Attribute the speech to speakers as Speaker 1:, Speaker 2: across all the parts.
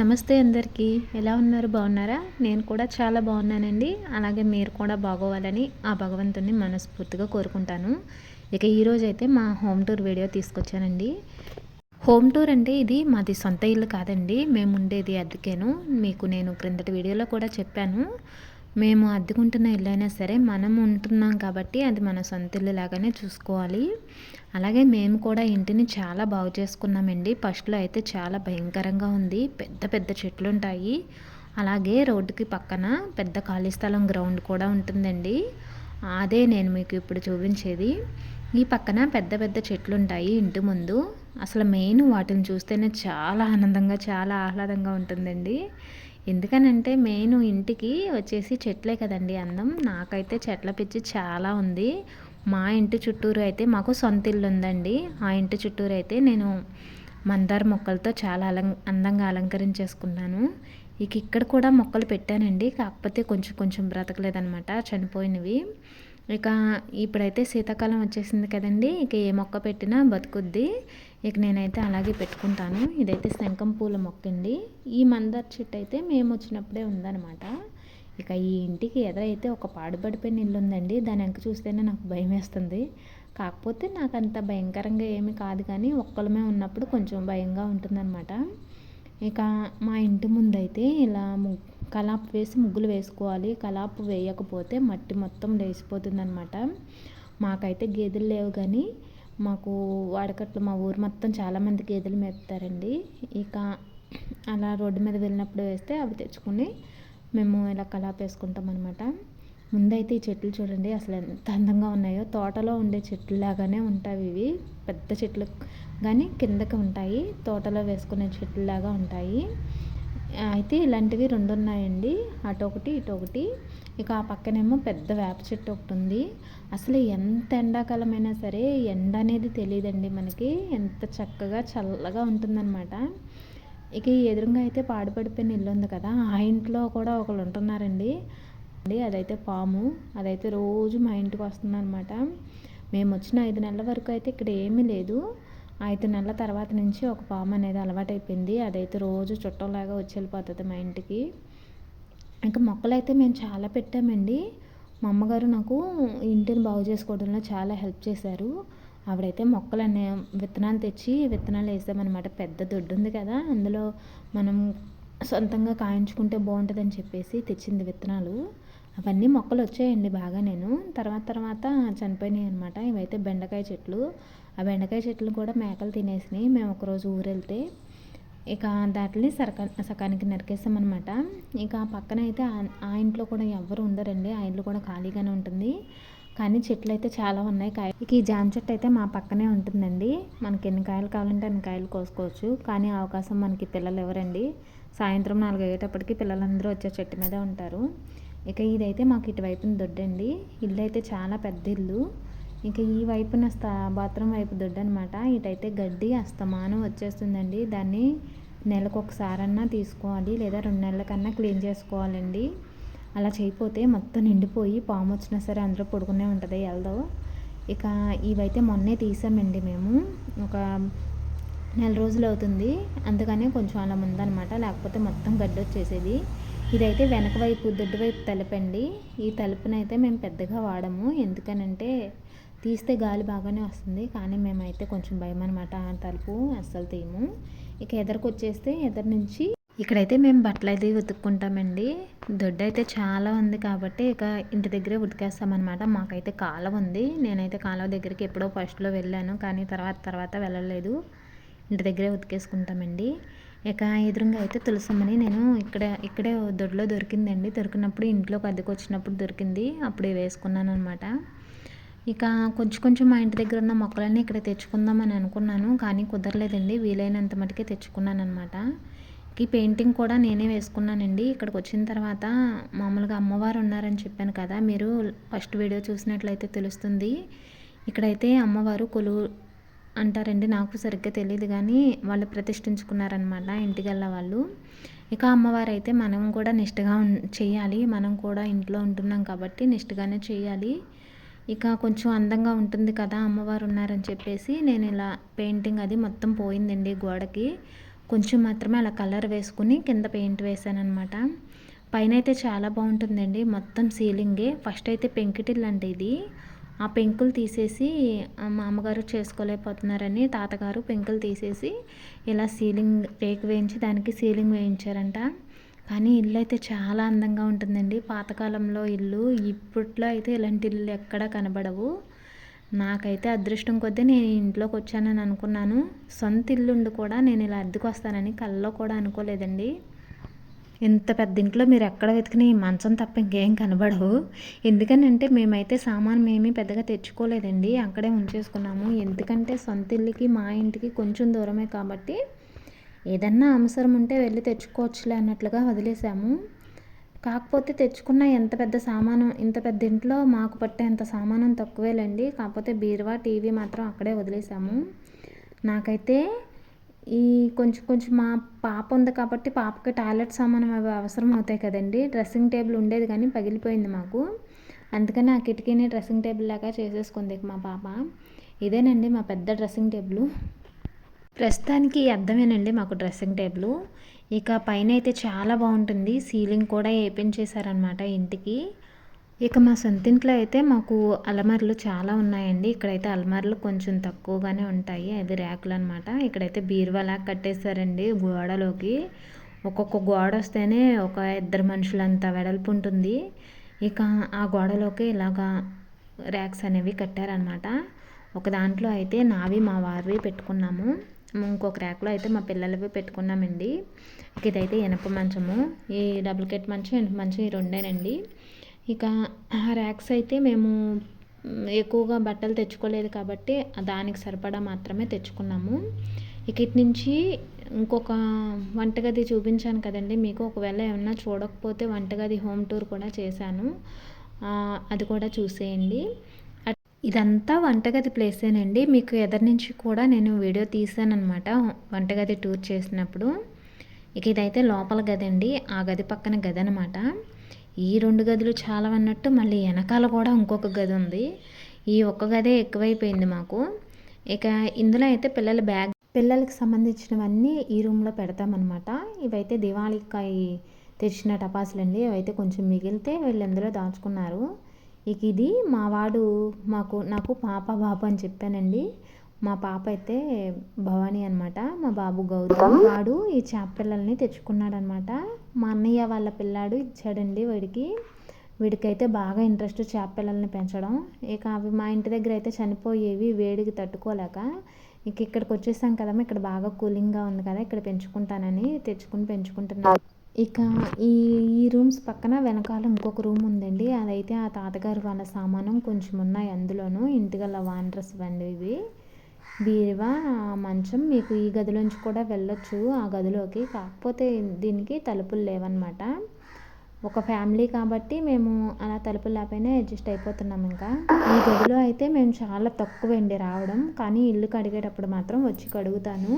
Speaker 1: నమస్తే అందరికీ. ఎలా ఉన్నారు? బాగున్నారా? నేను కూడా చాలా బాగున్నానండి. అలాగే మీరు కూడా బాగోవాలని ఆ భగవంతుని మనస్ఫూర్తిగా కోరుకుంటాను. ఇక ఈరోజు అయితే మా హోమ్ టూర్ వీడియో తీసుకొచ్చానండి. హోమ్ టూర్ అంటే ఇది మాది సొంత ఇల్లు కాదండి. మేము ఉండేది అద్దెకేను. మీకు నేను క్రిందటి వీడియోలో కూడా చెప్పాను. మేము అద్దెకుంటున్న ఇల్లు అయినా సరే మనం ఉంటున్నాం కాబట్టి అది మన సొంత ఇల్లు లాగానే చూసుకోవాలి. అలాగే మేము కూడా ఇంటిని చాలా బాగు చేసుకున్నామండి. ఫస్ట్లో అయితే చాలా భయంకరంగా ఉంది. పెద్ద పెద్ద చెట్లు ఉంటాయి అలాగే రోడ్డుకి పక్కన పెద్ద ఖాళీ స్థలం గ్రౌండ్ కూడా ఉంటుందండి. అదే నేను మీకు ఇప్పుడు చూపించేది. ఈ పక్కన పెద్ద పెద్ద చెట్లు ఉంటాయి ఇంటి ముందు. అసలు మెయిన్ వాటిని చూస్తేనే చాలా ఆనందంగా చాలా ఆహ్లాదంగా ఉంటుందండి. ఎందుకనంటే మెయిన్ ఇంటికి వచ్చేసి చెట్లే కదండి అందం. నాకైతే చెట్ల పిచ్చి చాలా ఉంది. మా ఇంటి చుట్టూరు అయితే మాకు సొంత ఇల్లు ఉందండి. ఆ ఇంటి చుట్టూరు అయితే నేను మందార మొక్కలతో చాలా అలం అందంగా అలంకరించేసుకున్నాను. ఇక ఇక్కడ కూడా మొక్కలు పెట్టానండి. కాకపోతే కొంచెం కొంచెం బ్రతకలేదనమాట చనిపోయినవి. ఇక ఇప్పుడైతే శీతాకాలం వచ్చేసింది కదండి ఇక ఏ మొక్క పెట్టినా బతుకుద్ది. ఇక నేనైతే అలాగే పెట్టుకుంటాను. ఇదైతే శంఖం పూల మొక్క అండి ఈ మందార చెట్టు అయితే మేము వచ్చినప్పుడే ఉందన్నమాట. ఇక ఈ ఇంటికి ఎదురైతే ఒక పాడుపడిపోయిన ఇల్లు ఉందండి దాని వెనక చూస్తేనే నాకు భయం వేస్తుంది కాకపోతే నాకు అంత భయంకరంగా ఏమీ కాదు కానీ ఒక్కలమే ఉన్నప్పుడు కొంచెం భయంగా ఉంటుందన్నమాట. ఇక మా ఇంటి ముందైతే ఇలా కలాపు వేసి ముగ్గులు వేసుకోవాలి. కలాపు వేయకపోతే మట్టి మొత్తం లేచిపోతుందనమాట మాకైతే గేదెలు లేవు కానీ మాకు వాడకట్లు మా ఊరు మొత్తం చాలామంది గేదెలు మేపుతారండి. ఇక అలా రోడ్డు మీద వెళ్ళినప్పుడు వేస్తే అవి తెచ్చుకుని మేము ఇలా కలాపు వేసుకుంటాం అనమాట ముందైతే ఈ చెట్లు చూడండి అసలు ఎంత అందంగా ఉన్నాయో. తోటలో ఉండే చెట్లు లాగానే ఉంటాయి ఇవి పెద్ద చెట్లు కానీ కిందకి ఉంటాయి. తోటలో వేసుకునే చెట్లు లాగా ఉంటాయి. అయితే ఇలాంటివి రెండు ఉన్నాయండి. అటు ఒకటి ఇటు ఒకటి. ఇక ఆ పక్కనేమో పెద్ద వేప చెట్టు ఒకటి ఉంది. అసలు ఎంత ఎండాకాలమైనా సరే ఎండ అనేది తెలియదండి మనకి. ఎంత చక్కగా చల్లగా ఉంటుందన్నమాట. ఇక ఈ ఎదురుగా అయితే పాడుపడిపోయిన ఇల్లు ఉంది కదా ఆ ఇంట్లో కూడా ఒకళ్ళు ఉంటున్నారండి. అండి అదైతే పాము. అదైతే రోజు మా ఇంటికి వస్తుందన్నమాట. మేము వచ్చిన ఐదు నెలల వరకు అయితే ఇక్కడ ఏమీ లేదు. ఐదు నెలల తర్వాత నుంచి ఒక పాము అనేది అలవాటైపోయింది. అదైతే రోజు చుట్టంలాగా వచ్చి వెళ్ళిపోతుంది మా ఇంటికి. ఇంకా మొక్కలు అయితే మేము చాలా పెట్టామండి. మా అమ్మగారు నాకు ఇంటిని బాగు చేసుకోవడంలో చాలా హెల్ప్ చేశారు. ఆవిడైతే మొక్కలన్నీ విత్తనాలు తెచ్చి విత్తనాలు వేసామన్నమాట. పెద్ద దొడ్డు ఉంది కదా అందులో మనం సొంతంగా కాయించుకుంటే బాగుంటుందని చెప్పేసి తెచ్చింది విత్తనాలు. అవన్నీ మొక్కలు వచ్చాయండి బాగా నేను తర్వాత తర్వాత చనిపోయినాయి అనమాట ఇవైతే బెండకాయ చెట్లు. ఆ బెండకాయ చెట్లు కూడా మేకలు తినేసినాయి. మేము ఒకరోజు ఊరెళ్తే ఇక దాటిని సరక సకానికి నరికేసామన్నమాట. ఇక పక్కన అయితే ఆ ఇంట్లో కూడా ఎవరు ఉండరండి. ఆ ఇంట్లో కూడా ఖాళీగానే ఉంటుంది. కానీ చెట్లు అయితే చాలా ఉన్నాయి. కాయ ఈ జామ చెట్టు అయితే మా పక్కనే ఉంటుందండి. మనకి ఎన్ని కాయలు కావాలంటే అన్ని కాయలు కోసుకోవచ్చు. కానీ అవకాశం మనకి పిల్లలు ఎవరండి? సాయంత్రం నాలుగు అయ్యేటప్పటికి పిల్లలందరూ వచ్చే చెట్టు మీదే ఉంటారు. ఇక ఇదైతే మాకు ఇటువైపున దొడ్డండి. ఇల్లు అయితే చాలా పెద్ద ఇల్లు. ఇక ఈ వైపున స్థా బాత్రూమ్ వైపు దొడ్డు అనమాట ఇటైతే గడ్డి అస్తమానం వచ్చేస్తుందండి. దాన్ని నెలకు ఒకసారన్నా తీసుకోవాలి లేదా రెండు నెలలకన్నా క్లీన్ చేసుకోవాలండి. అలా చేయకపోతే మొత్తం నిండిపోయి పాము వచ్చినా సరే అందరూ పడుకునే ఉంటుంది వెళ్దాం. ఇక ఇవైతే మొన్నే తీసామండి మేము. ఒక నెల రోజులు అవుతుంది. అందుకనే కొంచెం అలా ఉందనమాట లేకపోతే మొత్తం గడ్డి వచ్చేసేది. ఇదైతే వెనక వైపు దొడ్డు వైపు తలుపండి ఈ తలుపునైతే మేము పెద్దగా వాడము. ఎందుకనంటే తీస్తే గాలి బాగానే వస్తుంది. కానీ మేమైతే కొంచెం భయం అనమాట ఆ తలుపు. అస్సలు తీయము. ఇక ఎదరికి వచ్చేస్తే ఎదరి నుంచి ఇక్కడైతే మేము బట్టలు అయితే ఉతుక్కుంటామండి. దొడ్డు అయితే చాలా ఉంది కాబట్టి ఇక ఇంటి దగ్గరే ఉతికేస్తామన్నమాట. మాకైతే కాలం ఉంది. నేనైతే కాలువ దగ్గరికి ఎప్పుడో ఫస్ట్లో వెళ్ళాను కానీ తర్వాత తర్వాత వెళ్ళలేదు. ఇంటి దగ్గరే ఉతికేసుకుంటామండి. ఇక ఎదురుగా అయితే తులసమ్మని నేను ఇక్కడ ఇక్కడే దొడ్లో దొరికిందండి. దొరికినప్పుడు ఇంట్లోకి అద్దెకొచ్చినప్పుడు దొరికింది. అప్పుడు వేసుకున్నాను అనమాట ఇక కొంచెం కొంచెం మా ఇంటి దగ్గర ఉన్న మొక్కలన్నీ ఇక్కడ తెచ్చుకుందామని అనుకున్నాను కానీ కుదరలేదండి. వీలైనంత మటుకే తెచ్చుకున్నాను అనమాట ఈ పెయింటింగ్ కూడా నేనే వేసుకున్నానండి. ఇక్కడికి వచ్చిన తర్వాత మామూలుగా అమ్మవారు ఉన్నారని చెప్పాను కదా మీరు ఫస్ట్ వీడియో చూసినట్లయితే తెలుస్తుంది. ఇక్కడైతే అమ్మవారు కొలువు అంటారండి నాకు సరిగ్గా తెలియదు కానీ వాళ్ళు ప్రతిష్ఠించుకున్నారనమాట ఇంటికెళ్ళ వాళ్ళు. ఇక అమ్మవారు అయితే మనం కూడా నిష్ఠగా చేయాలి. మనం కూడా ఇంట్లో ఉంటున్నాం కాబట్టి నిష్ఠగానే చేయాలి. ఇక కొంచెం అందంగా ఉంటుంది కదా అమ్మవారు ఉన్నారని చెప్పేసి నేను ఇలా పెయింటింగ్ అది మొత్తం పోయిందండి గోడకి. కొంచెం మాత్రమే అలా కలర్ వేసుకుని కింద పెయింట్ వేసాను పైన అయితే చాలా బాగుంటుందండి మొత్తం సీలింగే. ఫస్ట్ అయితే పెంకిటిల్లు అండి ఇది. ఆ పెంకులు తీసేసి మా అమ్మగారు చేసుకోలేకపోతున్నారని తాతగారు పెంకులు తీసేసి ఇలా సీలింగ్ రేకు వేయించి దానికి సీలింగ్ వేయించారంట. కానీ ఇల్లు అయితే చాలా అందంగా ఉంటుందండి. పాతకాలంలో ఇల్లు ఇప్పట్లో అయితే ఇలాంటి ఇల్లు ఎక్కడా కనబడవు. నాకైతే అదృష్టం కొద్దీ నేను ఇంట్లోకి వచ్చానని అనుకున్నాను. సొంత ఇల్లుండి కూడా నేను ఇలా అద్దెకు వస్తానని కల్లో కూడా అనుకోలేదండి. ఇంత పెద్ద ఇంట్లో మీరు ఎక్కడ వెతికిన ఈ మంచం తప్ప ఇంకేం కనబడవు. ఎందుకనంటే మేమైతే సామాన్ మేమీ పెద్దగా తెచ్చుకోలేదండి. అక్కడే ఉంచేసుకున్నాము. ఎందుకంటే సొంత ఇల్లుకి మా ఇంటికి కొంచెం దూరమే కాబట్టి ఏదన్నా అవసరం ఉంటే వెళ్ళి తెచ్చుకోవచ్చులే అన్నట్లుగా వదిలేసాము. కాకపోతే తెచ్చుకున్న ఎంత పెద్ద సామానం ఇంత పెద్ద ఇంట్లో మాకు పట్టేంత సామానం తక్కువేలేండి. కాకపోతే బీరువా టీవీ మాత్రం అక్కడే వదిలేసాము. నాకైతే ఈ కొంచెం కొంచెం మా పాప ఉంది కాబట్టి పాపకి టాయిలెట్ సామానం అవి అవసరం అవుతాయి కదండి. డ్రెస్సింగ్ టేబుల్ ఉండేది కానీ పగిలిపోయింది మాకు. అందుకని ఆ కిటికీని డ్రెస్సింగ్ టేబుల్ లాగా చేసేసుకుంది మా పాప. ఇదేనండి మా పెద్ద డ్రెస్సింగ్ టేబుల్. ప్రస్తుతానికి అర్థమేనండి మాకు డ్రెస్సింగ్ టేబుల్. ఇక పైన అయితే చాలా బాగుంటుంది. సీలింగ్ కూడా వేపించేశారనమాట ఇంటికి. ఇక మా సొంతింట్లో అయితే మాకు అలమార్లు చాలా ఉన్నాయండి. ఇక్కడైతే అలమార్లు కొంచెం తక్కువగానే ఉంటాయి. అది ర్యాకులు అనమాట ఇక్కడైతే బీరువాలా కట్టేశారండి గోడలోకి. ఒక్కొక్క గోడ వస్తేనే ఒక ఇద్దరు మనుషులంత వెడల్పు ఉంటుంది. ఇక ఆ గోడలోకి ఇలాగా ర్యాక్స్ అనేవి కట్టారనమాట ఒక దాంట్లో అయితే నావి మా వారివి పెట్టుకున్నాము. ఇంకొక ర్యాక్లో అయితే మా పిల్లలవి పెట్టుకున్నామండి. ఇదైతే ఇనప మంచము. ఈ డబుల్ కెట్ మంచం ఇనప మంచం ఈ రెండేనండి. ఇక ఆ ర్యాక్స్ అయితే మేము ఎక్కువగా బట్టలు తెచ్చుకోలేదు కాబట్టి దానికి సరిపడా మాత్రమే తెచ్చుకున్నాము. ఇక ఇటు నుంచి ఇంకొక వంటగది చూపించాను కదండి మీకు. ఒకవేళ ఏమన్నా చూడకపోతే వంటగది హోమ్ టూర్ కూడా చేశాను. అది కూడా చూసేయండి. ఇదంతా వంటగది ప్లేసేనండి. మీకు ఎదరి నుంచి కూడా నేను వీడియో తీసాను అనమాట వంటగది టూర్ చేసినప్పుడు. ఇక ఇదైతే లోపల గది అండి ఆ గది పక్కన గది అనమాట ఈ రెండు గదులు చాలా అన్నట్టు మళ్ళీ వెనకాల కూడా ఇంకొక గది ఉంది. ఈ ఒక్క గదే ఎక్కువైపోయింది మాకు. ఇక ఇందులో అయితే పిల్లల బ్యాగ్ పిల్లలకి సంబంధించినవన్నీ ఈ రూమ్లో పెడతామన్నమాట. ఇవైతే దివాళీకాయ తెచ్చిన టపాసులు అండి అవైతే కొంచెం మిగిలితే వీళ్ళు ఇందులో దాచుకున్నారు. ఇక ఇది మా వాడు మాకు నాకు పాప బాబు అని చెప్పానండి. మా పాప అయితే భవానీ అనమాట మా బాబు గౌతమ్. వాడు ఈ చేప పిల్లల్ని మా అన్నయ్య వాళ్ళ పిల్లాడు ఇచ్చాడండి వాడికి. వీడికైతే బాగా ఇంట్రెస్ట్ చేప పిల్లల్ని పెంచడం. ఇక అవి మా ఇంటి దగ్గర అయితే చనిపోయేవి వేడికి తట్టుకోలేక. ఇక ఇక్కడికి వచ్చేసాం కదమ్మా ఇక్కడ బాగా కూలింగ్గా ఉంది కదా ఇక్కడ పెంచుకుంటానని తెచ్చుకుని పెంచుకుంటున్నాను ఇక ఈ ఈ రూమ్స్ పక్కన వెనకాల ఇంకొక రూమ్ ఉందండి. అదైతే ఆ తాతగారు వాళ్ళ సామానం కొంచెం ఉన్నాయి అందులోనూ. ఇంటిగల వాండ్రస్ బండి ఇవి బీరువా మంచం మీకు ఈ గదిలోంచి కూడా వెళ్ళొచ్చు. ఆ గదిలోకి. కాకపోతే దీనికి తలుపులు లేవన్నమాట. ఒక ఫ్యామిలీ కాబట్టి మేము అలా తలుపులు లేకపోయినా అడ్జస్ట్ అయిపోతున్నాం ఇంకా. ఈ గదిలో అయితే మేము చాలా తక్కువ అండి రావడం. కానీ ఇల్లు కడిగేటప్పుడు మాత్రం వచ్చి కడుగుతాను.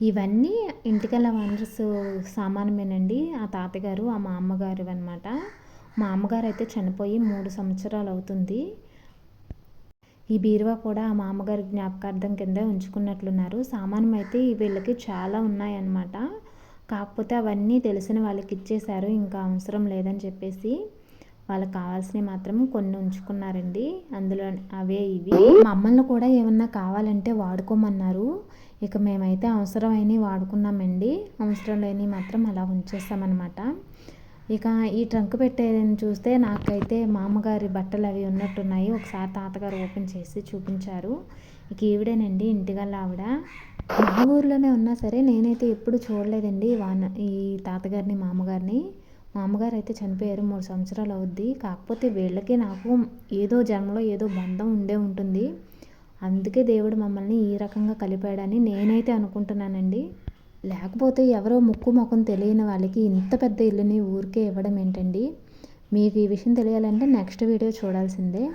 Speaker 1: ఇవన్నీ ఇంటికల్లా వండర్స్ సామానమేనండి ఆ తాతగారు ఆ మా అమ్మగారు అనమాట మా అమ్మగారు అయితే చనిపోయి మూడు సంవత్సరాలు అవుతుంది ఈ బీరువా కూడా ఆ మామగారి జ్ఞాపకార్థం కింద ఉంచుకున్నట్లున్నారు. సామానం అయితే వీళ్ళకి చాలా ఉన్నాయన్నమాట. కాకపోతే అవన్నీ తెలిసిన వాళ్ళకి ఇచ్చేశారు ఇంకా అవసరం లేదని చెప్పేసి వాళ్ళకి కావాల్సినవి మాత్రం కొన్ని ఉంచుకున్నారండి. అందులో అవే ఇవి. మమ్మల్ని కూడా ఏమన్నా కావాలంటే వాడుకోమన్నారు. ఇక మేమైతే అవసరమైనవి వాడుకున్నామండి. అవసరం లేని మాత్రం అలా ఉంచేస్తామన్నమాట. ఇక ఈ ట్రంక్ పెట్టేదని చూస్తే నాకైతే మామగారి బట్టలు అవి ఉన్నట్టున్నాయి. ఒకసారి తాతగారు ఓపెన్ చేసి చూపించారు. ఇక ఈవిడేనండి ఇంటిగల్ల ఆవిడ. మా ఊర్లోనే ఉన్నా సరే నేనైతే ఎప్పుడు చూడలేదండి వాన ఈ తాతగారిని మామగారిని. మామగారు అయితే చనిపోయారు మూడు సంవత్సరాలు అవుద్ది. కాకపోతే వీళ్ళకి నాకు ఏదో జన్మలో ఏదో బంధం ఉండే ఉంటుంది. అందుకే దేవుడు మమ్మల్ని ఈ రకంగా కలిపాడని నేనైతే అనుకుంటున్నానండి. లేకపోతే ఎవరో ముక్కు ముఖం తెలియని వాళ్ళకి ఇంత పెద్ద ఇల్లుని ఊరికే ఇవ్వడం ఏంటండి? మీకు ఈ విషయం తెలియాలంటే నెక్స్ట్ వీడియో చూడాల్సిందే.